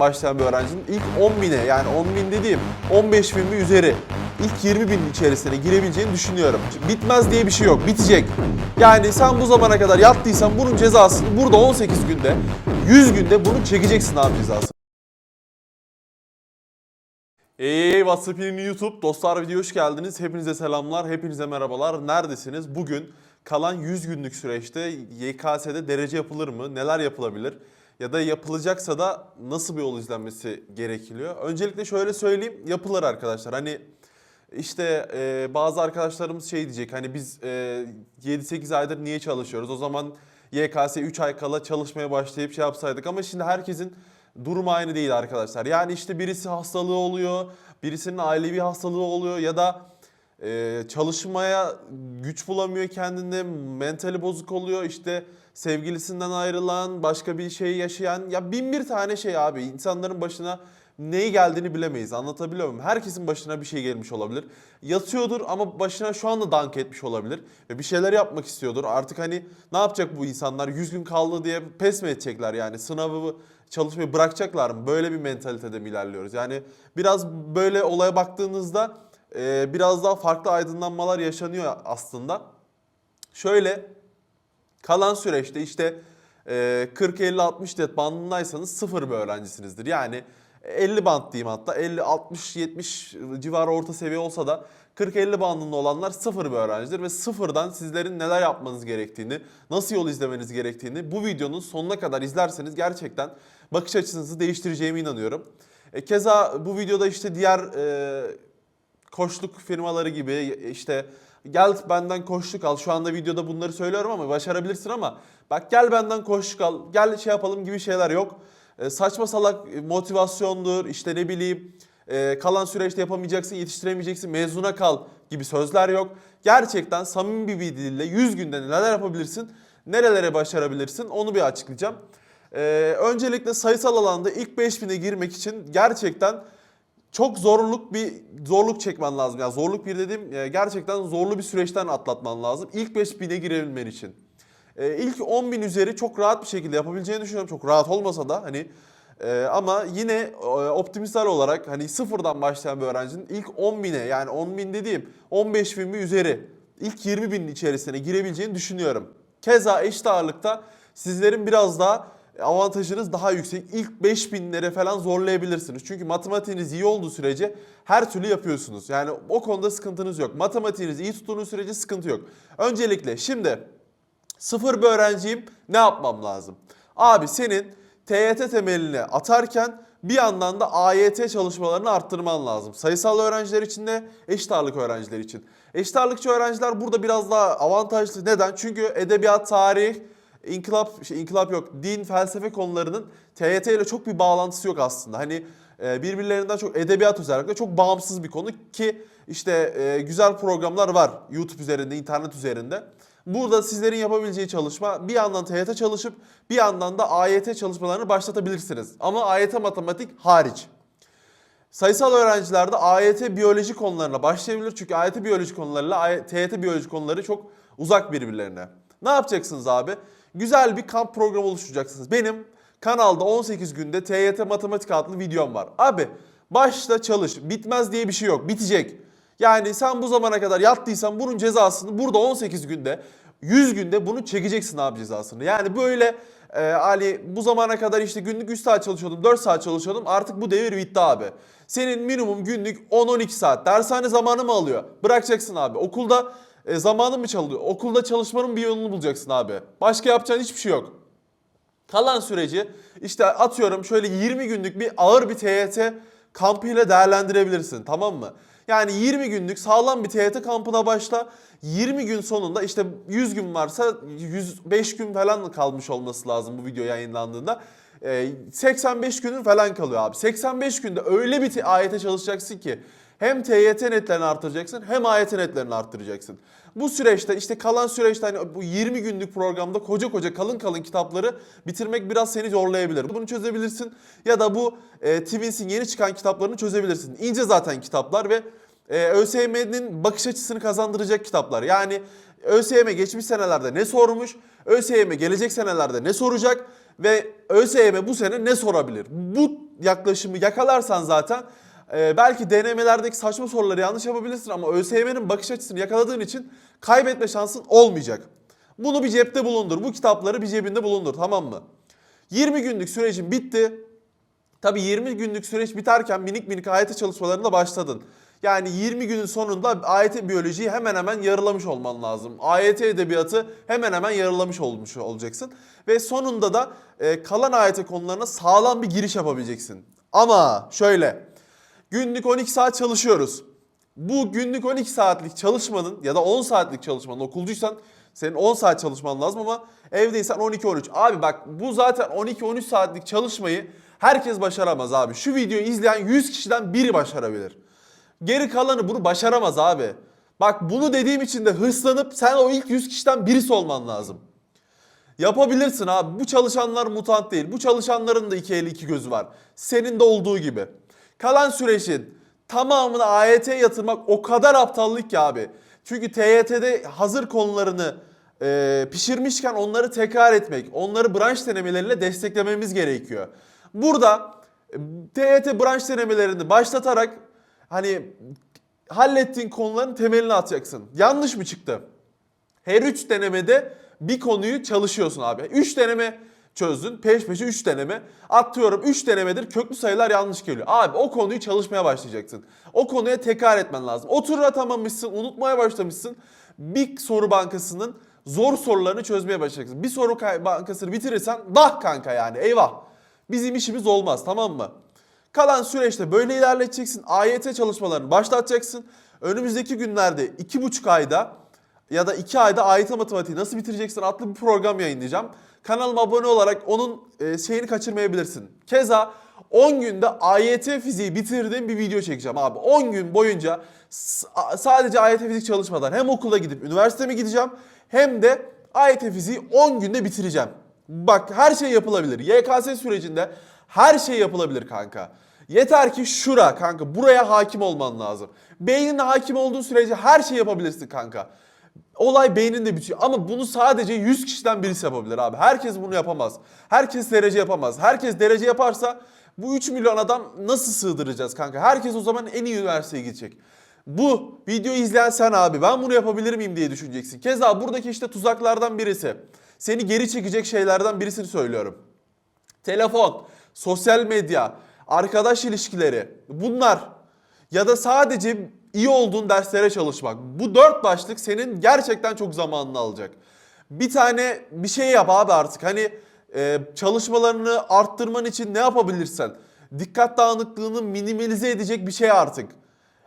başlayan bir öğrencinin ilk 10 bine yani 10 bin dediğim 15 bin üzeri ilk 20 binin içerisine girebileceğini düşünüyorum. Bitmez diye bir şey yok. Bitecek. Yani sen bu zamana kadar yattıysan bunun cezasını burada 18 günde 100 günde bunu çekeceksin abi cezasını. Ey WhatsApp YouTube dostlar video hoş geldiniz. Hepinize selamlar, hepinize merhabalar. Neredesiniz? Bugün kalan 100 günlük süreçte YKS'de derece yapılır mı? Neler yapılabilir? Ya da yapılacaksa da nasıl bir yol izlenmesi gerekiliyor? Öncelikle şöyle söyleyeyim, yapılır arkadaşlar. Hani işte e, bazı arkadaşlarımız şey diyecek hani biz e, 7-8 aydır niye çalışıyoruz? O zaman YKS 3 ay kala çalışmaya başlayıp şey yapsaydık ama şimdi herkesin durumu aynı değil arkadaşlar. Yani işte birisi hastalığı oluyor, birisinin ailevi hastalığı oluyor ya da e, çalışmaya güç bulamıyor kendinde, mentali bozuk oluyor. İşte sevgilisinden ayrılan, başka bir şey yaşayan ya bin bir tane şey abi. İnsanların başına neyi geldiğini bilemeyiz. Anlatabiliyor muyum? Herkesin başına bir şey gelmiş olabilir. Yatıyordur ama başına şu anda dank etmiş olabilir. Ve bir şeyler yapmak istiyordur. Artık hani ne yapacak bu insanlar? 100 gün kaldı diye pes mi edecekler yani? Sınavı çalışmayı bırakacaklar mı? Böyle bir mentalitede mi ilerliyoruz? Yani biraz böyle olaya baktığınızda e, biraz daha farklı aydınlanmalar yaşanıyor aslında. Şöyle kalan süreçte işte e, 40-50-60 det bandındaysanız sıfır bir öğrencisinizdir. Yani 50 band diyeyim hatta 50-60-70 civarı orta seviye olsa da 40-50 bandında olanlar sıfır bir öğrencidir ve sıfırdan sizlerin neler yapmanız gerektiğini, nasıl yol izlemeniz gerektiğini bu videonun sonuna kadar izlerseniz gerçekten bakış açınızı değiştireceğime inanıyorum. E, keza bu videoda işte diğer e, koçluk firmaları gibi işte gel benden koçluk al. Şu anda videoda bunları söylüyorum ama başarabilirsin ama bak gel benden koçluk al. Gel şey yapalım gibi şeyler yok. E, saçma salak motivasyondur işte ne bileyim e, kalan süreçte yapamayacaksın, yetiştiremeyeceksin, mezuna kal gibi sözler yok. Gerçekten samimi bir dille 100 günde neler yapabilirsin, nerelere başarabilirsin onu bir açıklayacağım. E, öncelikle sayısal alanda ilk 5000'e girmek için gerçekten çok zorluk bir zorluk çekmen lazım. Yani zorluk bir dediğim e, gerçekten zorlu bir süreçten atlatman lazım. İlk 5000'e girebilmen için. E, ilk 10.000 üzeri çok rahat bir şekilde yapabileceğini düşünüyorum. Çok rahat olmasa da hani e, ama yine e, optimistler olarak hani sıfırdan başlayan bir öğrencinin ilk 10.000'e yani 10.000 dediğim 15.000 bir üzeri ilk 20.000'in içerisine girebileceğini düşünüyorum. Keza eşit ağırlıkta sizlerin biraz daha avantajınız daha yüksek. İlk 5000'lere falan zorlayabilirsiniz. Çünkü matematiğiniz iyi olduğu sürece her türlü yapıyorsunuz. Yani o konuda sıkıntınız yok. Matematiğiniz iyi tuttuğunuz sürece sıkıntı yok. Öncelikle şimdi sıfır bir öğrenciyim ne yapmam lazım? Abi senin TYT temelini atarken bir yandan da AYT çalışmalarını arttırman lazım. Sayısal öğrenciler için de eşit ağırlık öğrenciler için. Eşit ağırlıkçı öğrenciler burada biraz daha avantajlı. Neden? Çünkü edebiyat, tarih, İnkılap, şey, inkılap yok. Din, felsefe konularının TYT ile çok bir bağlantısı yok aslında. Hani e, birbirlerinden çok edebiyat özellikle çok bağımsız bir konu ki işte e, güzel programlar var YouTube üzerinde, internet üzerinde. Burada sizlerin yapabileceği çalışma bir yandan TYT çalışıp bir yandan da AYT çalışmalarını başlatabilirsiniz. Ama AYT matematik hariç. Sayısal öğrencilerde AYT biyoloji konularına başlayabilir. Çünkü AYT biyoloji konularıyla TYT biyoloji konuları çok uzak birbirlerine. Ne yapacaksınız abi? Güzel bir kamp programı oluşturacaksınız. Benim kanalda 18 günde TYT matematik adlı videom var. Abi başla çalış. Bitmez diye bir şey yok. Bitecek. Yani sen bu zamana kadar yattıysan bunun cezasını burada 18 günde 100 günde bunu çekeceksin abi cezasını. Yani böyle e, Ali bu zamana kadar işte günlük 3 saat çalışıyordum 4 saat çalışıyordum artık bu devir bitti abi. Senin minimum günlük 10-12 saat dershane zamanı mı alıyor? Bırakacaksın abi. Okulda e, zamanın mı çalıyor? Okulda çalışmanın bir yolunu bulacaksın abi. Başka yapacağın hiçbir şey yok. Kalan süreci işte atıyorum şöyle 20 günlük bir ağır bir TYT kampıyla değerlendirebilirsin tamam mı? Yani 20 günlük sağlam bir TYT kampına başla. 20 gün sonunda işte 100 gün varsa 105 gün falan kalmış olması lazım bu video yayınlandığında. Ee, 85 günün falan kalıyor abi. 85 günde öyle bir AYT çalışacaksın ki hem TYT netlerini artıracaksın hem AYT netlerini arttıracaksın. Bu süreçte işte kalan süreçte hani bu 20 günlük programda koca koca kalın kalın kitapları bitirmek biraz seni zorlayabilir. Bunu çözebilirsin ya da bu e, Twins'in yeni çıkan kitaplarını çözebilirsin. İnce zaten kitaplar ve e, ÖSYM'nin bakış açısını kazandıracak kitaplar. Yani ÖSYM geçmiş senelerde ne sormuş, ÖSYM gelecek senelerde ne soracak ve ÖSYM bu sene ne sorabilir? Bu yaklaşımı yakalarsan zaten e, belki denemelerdeki saçma soruları yanlış yapabilirsin ama ÖSYM'nin bakış açısını yakaladığın için kaybetme şansın olmayacak. Bunu bir cepte bulundur. Bu kitapları bir cebinde bulundur tamam mı? 20 günlük sürecin bitti. Tabii 20 günlük süreç biterken minik minik AYT çalışmalarına başladın. Yani 20 günün sonunda AYT biyolojiyi hemen hemen yarılamış olman lazım. AYT edebiyatı hemen hemen yarılamış olmuş olacaksın. Ve sonunda da e, kalan AYT konularına sağlam bir giriş yapabileceksin. Ama şöyle günlük 12 saat çalışıyoruz. Bu günlük 12 saatlik çalışmanın ya da 10 saatlik çalışmanın okulcuysan senin 10 saat çalışman lazım ama evdeysen 12-13. Abi bak bu zaten 12-13 saatlik çalışmayı herkes başaramaz abi. Şu videoyu izleyen 100 kişiden biri başarabilir. Geri kalanı bunu başaramaz abi. Bak bunu dediğim için de hırslanıp sen o ilk 100 kişiden birisi olman lazım. Yapabilirsin abi. Bu çalışanlar mutant değil. Bu çalışanların da iki eli iki gözü var. Senin de olduğu gibi. Kalan sürecin tamamını AYT'ye yatırmak o kadar aptallık ki abi. Çünkü TYT'de hazır konularını e, pişirmişken onları tekrar etmek, onları branş denemeleriyle desteklememiz gerekiyor. Burada e, TYT branş denemelerini başlatarak hani hallettiğin konuların temelini atacaksın. Yanlış mı çıktı? Her 3 denemede bir konuyu çalışıyorsun abi. 3 deneme çözdün. Peş peşe 3 deneme. Atıyorum 3 denemedir köklü sayılar yanlış geliyor. Abi o konuyu çalışmaya başlayacaksın. O konuya tekrar etmen lazım. Otur atamamışsın, unutmaya başlamışsın. Bir soru bankasının zor sorularını çözmeye başlayacaksın. Bir soru bankasını bitirirsen dah kanka yani eyvah. Bizim işimiz olmaz tamam mı? Kalan süreçte böyle ilerleteceksin. AYT çalışmalarını başlatacaksın. Önümüzdeki günlerde 2,5 ayda ya da 2 ayda AYT matematiği nasıl bitireceksin adlı bir program yayınlayacağım. Kanalıma abone olarak onun e, şeyini kaçırmayabilirsin. Keza 10 günde AYT fiziği bitirdiğim bir video çekeceğim abi. 10 gün boyunca sadece AYT fizik çalışmadan hem okula gidip üniversiteme gideceğim hem de AYT fiziği 10 günde bitireceğim. Bak her şey yapılabilir. YKS sürecinde her şey yapılabilir kanka. Yeter ki şura kanka buraya hakim olman lazım. Beynine hakim olduğun sürece her şey yapabilirsin kanka. Olay beyninde bitiyor ama bunu sadece 100 kişiden birisi yapabilir abi. Herkes bunu yapamaz. Herkes derece yapamaz. Herkes derece yaparsa bu 3 milyon adam nasıl sığdıracağız kanka? Herkes o zaman en iyi üniversiteye gidecek. Bu videoyu izleyen sen abi ben bunu yapabilir miyim diye düşüneceksin. Keza buradaki işte tuzaklardan birisi. Seni geri çekecek şeylerden birisini söylüyorum. Telefon, sosyal medya, arkadaş ilişkileri bunlar ya da sadece iyi olduğun derslere çalışmak. Bu dört başlık senin gerçekten çok zamanını alacak. Bir tane bir şey yap abi artık. Hani e, çalışmalarını arttırman için ne yapabilirsen. Dikkat dağınıklığını minimalize edecek bir şey artık.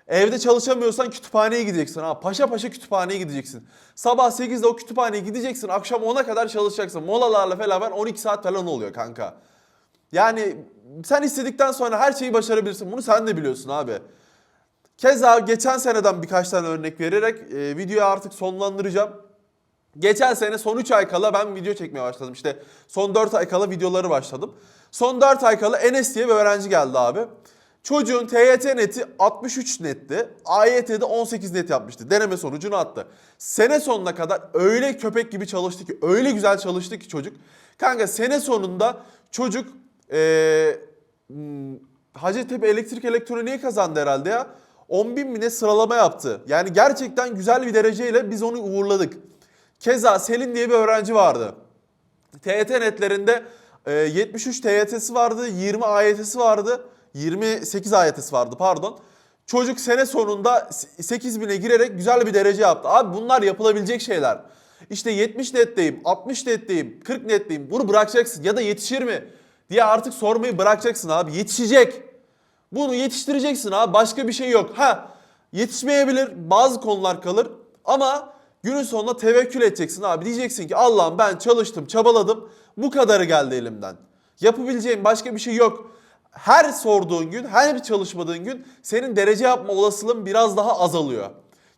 Evde çalışamıyorsan kütüphaneye gideceksin ha. Paşa paşa kütüphaneye gideceksin. Sabah 8'de o kütüphaneye gideceksin. Akşam 10'a kadar çalışacaksın. Molalarla falan 12 saat falan oluyor kanka. Yani sen istedikten sonra her şeyi başarabilirsin. Bunu sen de biliyorsun abi. Keza geçen seneden birkaç tane örnek vererek e, videoyu artık sonlandıracağım. Geçen sene son 3 ay kala ben video çekmeye başladım. İşte son 4 ay kala videoları başladım. Son 4 ay kala Enes diye bir öğrenci geldi abi. Çocuğun TYT neti 63 netti. AYT'de 18 net yapmıştı. Deneme sonucunu attı. Sene sonuna kadar öyle köpek gibi çalıştı ki, öyle güzel çalıştı ki çocuk. Kanka sene sonunda çocuk hmm, Hacettepe Elektrik Elektroniği kazandı herhalde ya. 10 bin mi ne sıralama yaptı. Yani gerçekten güzel bir dereceyle biz onu uğurladık. Keza Selin diye bir öğrenci vardı. TYT netlerinde e, 73 TYT'si vardı, 20 AYT'si vardı, 28 AYT'si vardı pardon. Çocuk sene sonunda 8000'e girerek güzel bir derece yaptı. Abi bunlar yapılabilecek şeyler. İşte 70 netteyim, 60 netteyim, 40 netteyim. Bunu bırakacaksın ya da yetişir mi diye artık sormayı bırakacaksın abi. Yetişecek. Bunu yetiştireceksin abi. Başka bir şey yok. Ha yetişmeyebilir. Bazı konular kalır. Ama günün sonunda tevekkül edeceksin abi. Diyeceksin ki Allah'ım ben çalıştım, çabaladım. Bu kadarı geldi elimden. Yapabileceğim başka bir şey yok. Her sorduğun gün, her bir çalışmadığın gün senin derece yapma olasılığın biraz daha azalıyor.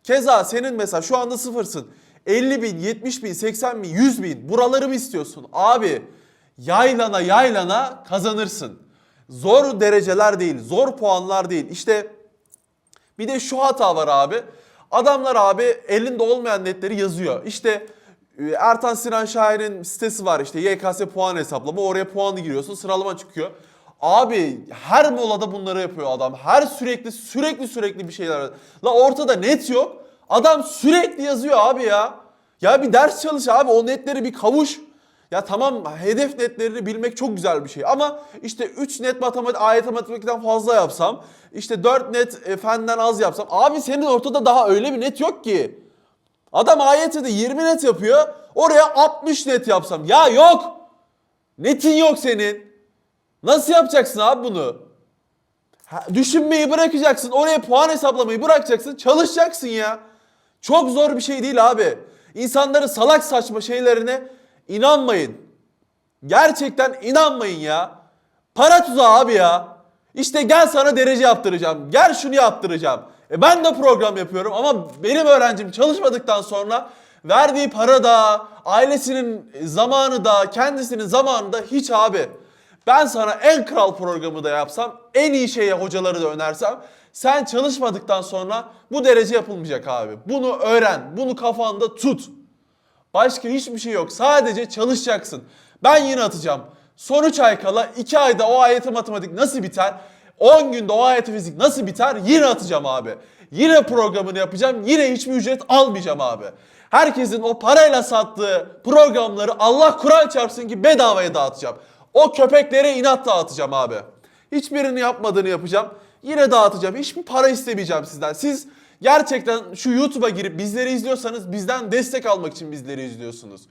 Keza senin mesela şu anda sıfırsın. 50 bin, 70 bin, 80 bin, 100 bin buraları mı istiyorsun? Abi yaylana yaylana kazanırsın. Zor dereceler değil, zor puanlar değil. İşte bir de şu hata var abi. Adamlar abi elinde olmayan netleri yazıyor. İşte Ee, Ertan Sinan Şahin'in sitesi var işte YKS puan hesaplama. Oraya puanı giriyorsun sıralama çıkıyor. Abi her molada bunları yapıyor adam. Her sürekli sürekli sürekli bir şeyler. La ortada net yok. Adam sürekli yazıyor abi ya. Ya bir ders çalış abi o netleri bir kavuş. Ya tamam hedef netlerini bilmek çok güzel bir şey ama işte 3 net matematik, ayet matematikten fazla yapsam, işte 4 net e, fenden az yapsam. Abi senin ortada daha öyle bir net yok ki. Adam AYT'de 20 net yapıyor. Oraya 60 net yapsam. Ya yok. Netin yok senin. Nasıl yapacaksın abi bunu? Ha, düşünmeyi bırakacaksın. Oraya puan hesaplamayı bırakacaksın. Çalışacaksın ya. Çok zor bir şey değil abi. İnsanların salak saçma şeylerine inanmayın. Gerçekten inanmayın ya. Para tuzağı abi ya. İşte gel sana derece yaptıracağım. Gel şunu yaptıracağım. E ben de program yapıyorum ama benim öğrencim çalışmadıktan sonra verdiği para da, ailesinin zamanı da, kendisinin zamanı da hiç abi. Ben sana en kral programı da yapsam, en iyi şeye hocaları da önersem, sen çalışmadıktan sonra bu derece yapılmayacak abi. Bunu öğren, bunu kafanda tut. Başka hiçbir şey yok. Sadece çalışacaksın. Ben yine atacağım. Son 3 ay kala 2 ayda o ayeti matematik nasıl biter? 10 günde o ayeti fizik nasıl biter? Yine atacağım abi. Yine programını yapacağım. Yine hiçbir ücret almayacağım abi. Herkesin o parayla sattığı programları Allah Kur'an çarpsın ki bedavaya dağıtacağım. O köpeklere inat dağıtacağım abi. Hiçbirini yapmadığını yapacağım. Yine dağıtacağım. Hiçbir para istemeyeceğim sizden. Siz gerçekten şu YouTube'a girip bizleri izliyorsanız bizden destek almak için bizleri izliyorsunuz.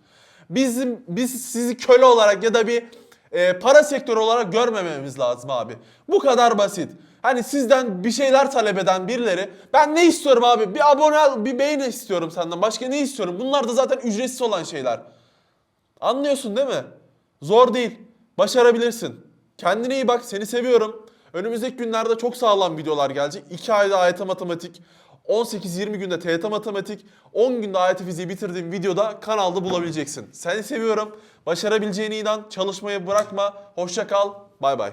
Bizim biz sizi köle olarak ya da bir e, para sektörü olarak görmememiz lazım abi. Bu kadar basit. Hani sizden bir şeyler talep eden birileri ben ne istiyorum abi? Bir abone al, bir beğeni istiyorum senden. Başka ne istiyorum? Bunlar da zaten ücretsiz olan şeyler. Anlıyorsun değil mi? Zor değil. Başarabilirsin. Kendine iyi bak. Seni seviyorum. Önümüzdeki günlerde çok sağlam videolar gelecek. 2 ayda AYT matematik, 18-20 günde TYT matematik, 10 günde AYT fiziği bitirdiğim videoda kanalda bulabileceksin. Seni seviyorum. Başarabileceğine inan. Çalışmayı bırakma. Hoşça kal. Bay bay.